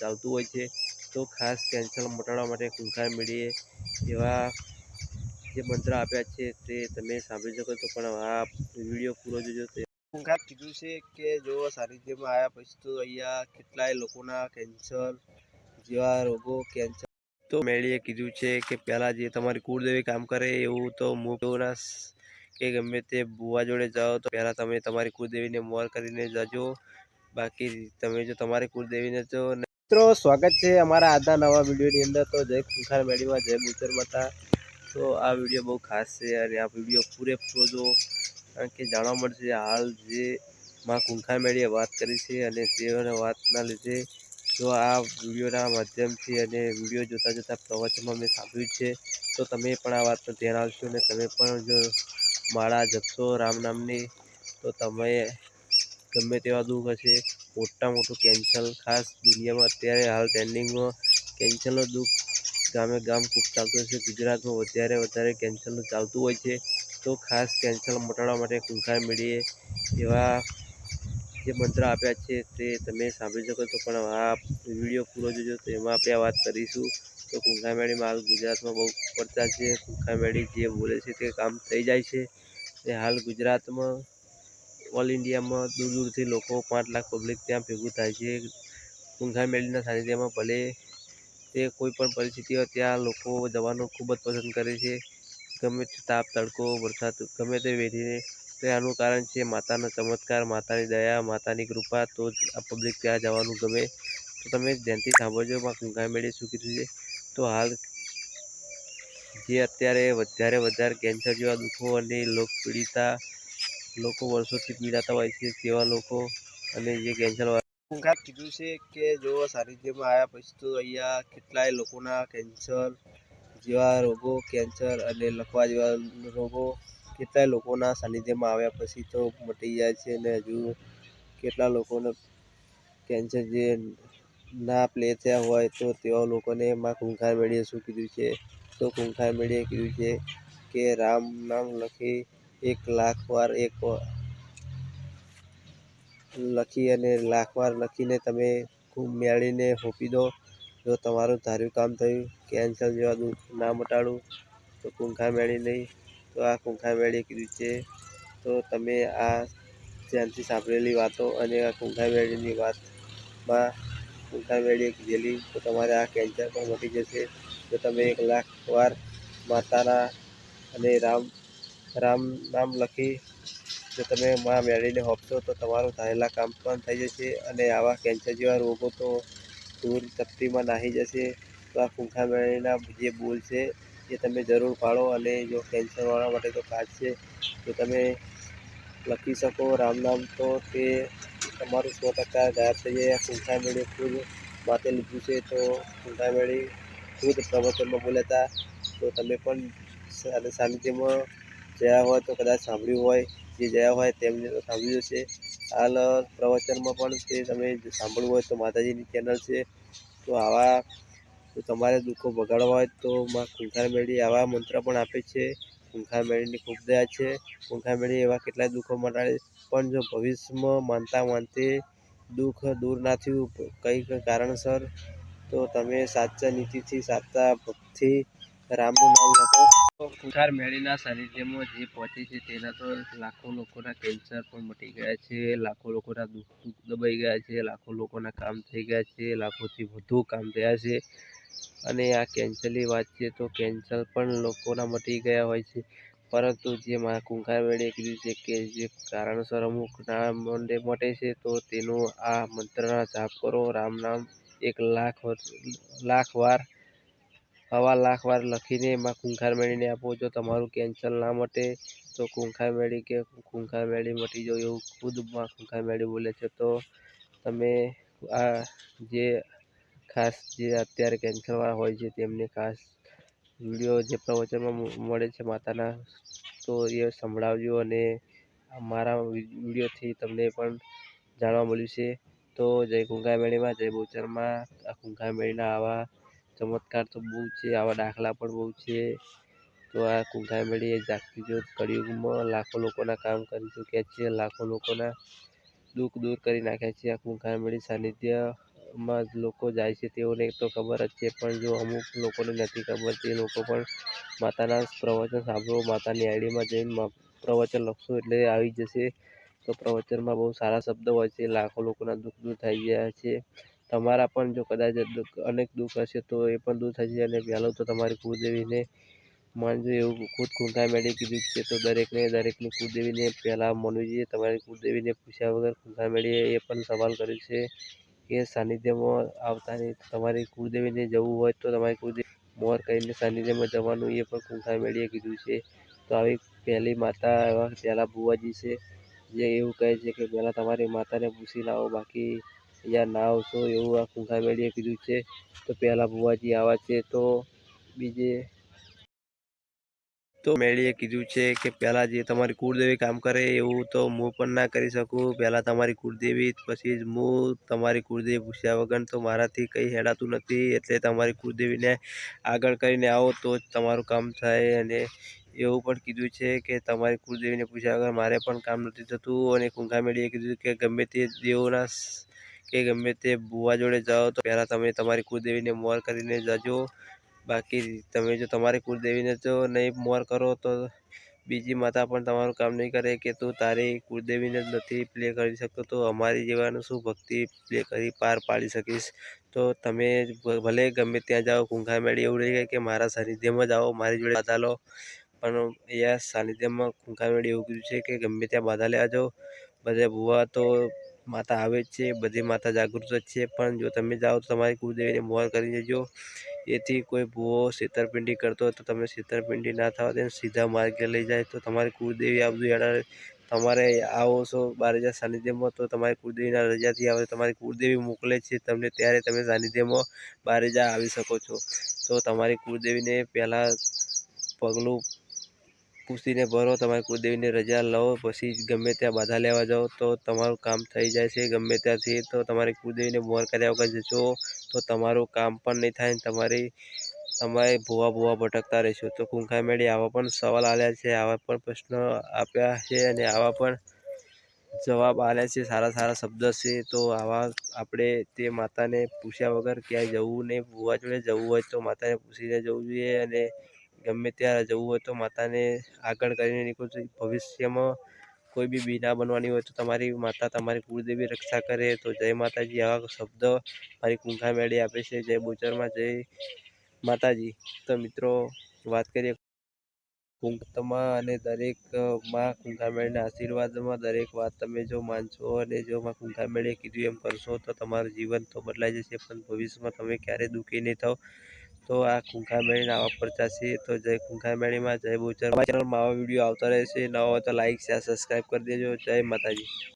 ચાલતું હોય છે. તો ખાસ કેન્સર મટાડવા માટે કુંખાર મેળીએ એવા જે મંત્ર આપ્યા છે તે તમે સાંભળી શકો છો. પણ આ વીડિયો પૂરો જોજો. તે કુંખાર કીધું છે કે જો સાનિધ્યમાં આવ્યા પછી તો અહીંયા કેટલાય લોકોના કેન્સર જેવા રોગો કેન્સર તો મેળીએ કીધું છે કે પહેલાં જે તમારી કુળદેવી કામ કરે એવું તો મૂકના કે ગમે તે બુવા જોડે જાઓ તો પહેલાં તમે તમારી કુળદેવીને મોર કરીને જજો. બાકી તમે જો તમારી કુળદેવીને જો મિત્રો, સ્વાગત છે અમારા આજના નવા વિડીયોની અંદર. તો જય ખુખાર મેળીમાં જય બુચર માતા. તો આ વીડિયો બહુ ખાસ છે અને આ વીડિયો પૂરેપૂરો જો કારણ કે જાણવા મળશે હાલ જે માં કુંખાર મેળીએ વાત કરી છે અને તે વાતના લીધે જો આ વિડીયોના માધ્યમથી અને વીડિયો જોતાં જોતાં પ્રવચનમાં મેં સાંભળ્યું છે. તો તમે પણ આ વાતનું ધ્યાન આપશો અને તમે પણ જો માળા જપશો રામ નામની, તો તમે ગમે તેવા દુઃખ હશે મોટા મોટું કેન્સર ખાસ દુનિયામાં અત્યારે હાલ ટ્રેન્ડિંગમાં કેન્સલનો દુઃખ ગામે ગામ ખૂબ ચાલતું છે. ગુજરાતમાં વધારે વધારે કેન્સલનું ચાલતું હોય છે. તો ખાસ કેન્સર મટાડવા માટે ખૂંખાર મેળીએ એવા જે મંત્ર આપ્યા છે તે તમે સાંભળી શકો તો પણ આ વીડિયો પૂરો જોજો તો એમાં આપણે આ વાત કરીશું. તો કુંખામેળીમાં હાલ ગુજરાતમાં બહુ પડતા છે. કુંખામેળી જે બોલે છે તે કામ થઈ જાય છે. તે હાલ ગુજરાતમાં ઓલ ઇન્ડિયામાં દૂર દૂરથી લોકો પાંચ લાખ પબ્લિક ત્યાં ભેગું થાય છે. કુંખા મેળીના સાનિધ્યમાં ભલે તે કોઈ પણ પરિસ્થિતિ હોય, ત્યાં લોકો જવાનું ખૂબ જ પસંદ કરે છે. ગમે તે તાપ, તડકો, વરસાદ, ગમે તે વેઠીને તો આનું કારણ છે માતાનો ચમત્કાર, માતાની દયા, માતાની કૃપા. તો જ આ પબ્લિક ત્યાં જવાનું ગમે. તો તમે ધ્યાનથી સાંભળજો માં કુંખા મેળે શું કીધું છે. તો હાલ જે અત્યારે વધારે વધારે કેન્સર જેવા દુઃખો અને લોક પીડિતા લોકો વર્ષોથી પીડાતા હોય છે તેવા લોકો અને જે કેન્સર ખૂંખાર કીધું છે કે જો સાનિધ્યમાં આવ્યા પછી તો અહીંયા કેટલાય લોકોના કેન્સર જેવા રોગો, કેન્સર અને લખવા જેવા રોગો કેટલાય લોકોના સાનિધ્યમાં આવ્યા પછી તો મટી જાય છે અને હજુ કેટલા લોકોને કેન્સર જે ના પ્લે થયા હોય તો તેવા લોકોને માં કુંખાર મેળીએ શું કીધું છે? તો કુંખાર મેળીએ કીધું છે કે રામ નામ લખી એક લાખ વાર એક લખી અને લાખ વાર લખીને તમે ખૂબ મેળીને હોપી દો. જો તમારું ધાર્યું કામ થયું કેન્સર જેવા દુઃખ ના મટાડું, તો કુંખા મેળી નહીં. તો આ કુંખા મેળી કીધું છે. તો તમે આ ધ્યાનથી સાંભળેલી વાતો અને આ કુંખા મેળીની વાતમાં કુંખા મેળીએ કીધેલી તો તમારે આ કેન્સર પણ મટી જશે. જો તમે એક લાખ વાર માતાના અને રામ રામ નામ લખી જો તમે માં મેળવીને હોપશો તો તમારું થયેલા કામ પણ થઈ જશે અને આવા કેન્સર જેવા રોગો તો દૂર તપતીમાં નાહી જશે. તો આ કુંખા મેળવીના જે બોલ છે એ તમે જરૂર પાડો અને જો કેન્સરવાળા માટે તો કાચ છે, તો તમે લખી શકો. રામ નામ તો તે તમારું સો ટકા ગાયબ થઈ જાય. કુંખા મેળી ખુદ માથે લીધું છે તો કુંખા મેળી ખુદ પ્રવચનમાં બોલ્યા હતા. તો તમે પણ સાનિધ્યમાં જયા હોય તો કદાચ સાંભળ્યું હોય, જે જયા હોય તેમને તો સાંભળ્યું હશે. હાલ પ્રવચનમાં પણ તે તમે સાંભળવું હોય તો માતાજીની ચેનલ છે. તો આવા તમારે દુઃખો ભગાડવા હોય તો માં કુંખાર મેળી આવા મંત્ર પણ આપે છે. કુંખાર મેળીની ખૂબ દયા છે. કુંખાર મેળી એવા કેટલાય દુઃખો મટાડે, પણ જો ભવિષ્યમાં માનતા માનતે દુઃખ દૂર ના થયું કંઈક કારણસર, તો તમે સાચા નીતિથી, સાચા ભક્તિથી રામનું નામ લખો. તો મેળીના સાનિધ્યમાં જે પહોંચે છે તેના તો લાખો લોકોના કેન્સર પણ મટી ગયા છે, લાખો લોકોના દુઃખ દુઃખ દબાઈ ગયા છે, લાખો લોકોના કામ થઈ ગયા છે, લાખોથી વધુ કામ થયા છે. અને આ કેન્સરની વાત છે તો કેન્સર પણ લોકોના મટી ગયા હોય છે. પરંતુ જે મા કુંખાર મેળીએ કીધું છે કે જે કારણસર અમુક ના મંડે મટે છે તો તેનું આ મંત્રના જાપ કરો. રામ નામ એક લાખ લાખ વાર હવા લાખ વાર લખીને એમાં ખૂંખાર મેળીને આપો. જો તમારું કેન્સર ના મટે, તો ખૂંખાર મેળી કે ખૂંખાર મેળી મટી જાય એવું ખુદમાં ખૂંખાર મેળી બોલે છે. તો તમે આ જે ખાસ જે અત્યારે કેન્સરવાળા હોય છે, તેમને ખાસ વીડિયો જે પ્રવચનમાં મળે છે માતાના, તો એ સંભળાવજો અને મારા વિડીયોથી તમને પણ જાણવા મળ્યું છે. તો જય કુંખા મેળીમાં, જય બોચરમાં આ કુંખા મેળીના આવા ચમત્કાર તો બહુ છે, આવા દાખલા પણ બહુ છે. તો આ કુંખાર મેળી એ જાગતી જ્યોત કળિયુગમાં લાખો લોકોના કામ કરી ચૂક્યા છે, લાખો લોકોના દુઃખ દૂર કરી નાખ્યા છે. આ કુંખાર મેળી સાનિધ્યમાં લોકો જાય છે, તેઓને તો ખબર જ છે, પણ જો અમુક લોકોને નથી ખબર, તે લોકો પણ માતાના પ્રવચન સાંભળો, માતાની આઈડીમાં જઈને પ્રવચન લખશો એટલે આવી જશે. તો પ્રવચનમાં બહુ સારા શબ્દો હોય છે, લાખો લોકોના દુઃખ દૂર થઈ ગયા છે. તમારા પણ જો કદાચ અનેક દુઃખ હશે તો એ પણ દૂર થશે અને પહેલો તો તમારી કુળદેવીને માનજો એવું ખુદ કુંઠા મેળે કીધું છે તો દરેકને, દરેકની કુળદેવીને પહેલાં માનવી જોઈએ તમારી કુળદેવીને પૂછ્યા વગર કુંઠા મેળીએ એ પણ સવાલ કર્યો છે કે સાનિધ્યમાં આવતા નહીં તમારી કુળદેવીને જવું હોય તો તમારી કુળદેવી મોર કરીને સાનિધ્યમાં જવાનું એ પણ કુંઠા મેળીએ કીધું છે. તો આવી પહેલી માતા એવા પહેલાં બુવાજી છે જે એવું કહે છે કે પહેલાં તમારી માતાને પૂછી લાવો બાકી અહીંયા ના આવશો એવું આ મેળીએ કીધું છે. તો પહેલાં ભુવાજી આવા છે તો બીજે તો મેળીએ કીધું છે કે પહેલાં જે તમારી કુળદેવી કામ કરે એવું તો હું પણ ના કરી શકું. પહેલાં તમારી કુળદેવી, પછી જ હું તમારી કુળદેવી પૂછ્યા વગર તો મારાથી કંઈ હેડાતું નથી. એટલે તમારી કુળદેવીને આગળ કરીને આવો તો જ તમારું કામ થાય. અને એવું પણ કીધું છે કે તમારી કુળદેવીને પૂછ્યા વગર મારે પણ કામ નથી થતું. અને કુંખા મેળીએ કીધું કે ગમે તે દેવોના કે ગમે તે બુવા જોડે જાઓ તો પહેલાં તમે તમારી કુળદેવીને મોર કરીને જજો. બાકી તમે જો તમારી કુળદેવીને જો નહીં મોર કરો તો બીજી માતા પણ તમારું કામ નહીં કરે કે તું તારી કુળદેવીને જ નથી પ્લે કરી શકતો. તો અમારી જેવાનું શું ભક્તિ પ્લે કરી પાર પાડી શકીશ? તો તમે ભલે ગમે ત્યાં જાઓ કુંખા મેળી એવું નહીં કે મારા સાનિધ્યમાં જાઓ મારી જોડે બાધા લો. પણ અહીંયા સાનિધ્યમાં કુંખા મેળી એવું કીધું છે કે ગમે ત્યાં બાધા લેવા જાઓ. બધા ભૂવા તો માતા આવે છે, બધી માતા જાગૃત જ છે. પણ જો તમે જાઓ તો તમારી કુળદેવીને મોર કરી દેજો. એથી કોઈ ભૂવો છેતરપિંડી કરતો હોય તો તમે છેતરપિંડી ના થવા, તેને સીધા માર્ગે લઈ જાય. તો તમારી કુળદેવી આ બધું એડા તમારે આવો છો બારેજા સાનિધ્યમાં, તો તમારી કુળદેવીના રજાથી આવે, તમારી કુળદેવી મોકલે છે તમને, ત્યારે તમે સાનિધ્યમાં બારેજા આવી શકો છો. તો તમારી કુળદેવીને પહેલાં પગલું પૂછીને ભરો, તમારી કુળદેવીને રજા લો પછી ગમે ત્યાં બાધા લેવા જાઓ, તો તમારું કામ થઈ જાય છે. ગમે ત્યાંથી તો તમારી કુળદેવીને મોર કર્યા વગર જશો તો તમારું કામ પણ નહીં થાય તમારી, તમારે ભૂવા ભૂવા ભટકતા રહેશો. તો કુંખા મેળી આવા પણ સવાલ આવ્યા છે, આવા પણ પ્રશ્ન આપ્યા છે અને આવા પણ જવાબ આવ્યા છે, સારા સારા શબ્દ છે. તો આવા આપણે તે માતાને પૂછ્યા વગર ક્યાંય જવું નહીં, ભૂવા જોડે જવું હોય તો માતાને પૂછીને જવું જોઈએ અને ગમે ત્યાં જવું હોય તો માતાને આગળ કરીને નીકળવું ભવિષ્યમાં કોઈ બી બીના બનવાની હોય તો તમારી માતા તમારી કુળદેવી રક્ષા કરે. તો જય માતાજી. આવા શબ્દ મારી કુંખા મેળી આપે છે. જય બોચરમાં જય માતાજી. તો મિત્રો, વાત કરીએ કુંકતમાં અને દરેકમાં કુંખા મેળીના આશીર્વાદમાં દરેક વાત તમે જો માનશો અને જો માં કુંખા મેળે કીધું એમ કરશો તો તમારું જીવન તો બદલાઈ જશે, પણ ભવિષ્યમાં તમે ક્યારેય દુઃખી નહીં થાવ. તો આ કુંખા મેળીના આવા પરચા છે. તો જય ખૂંખામેળીમાં, જય બોચર ચેનલમાં આવા વીડિયો આવતા રહેશે. નવા તો લાઈક શેર સબસ્ક્રાઈબ કરી દેજો. જય માતાજી.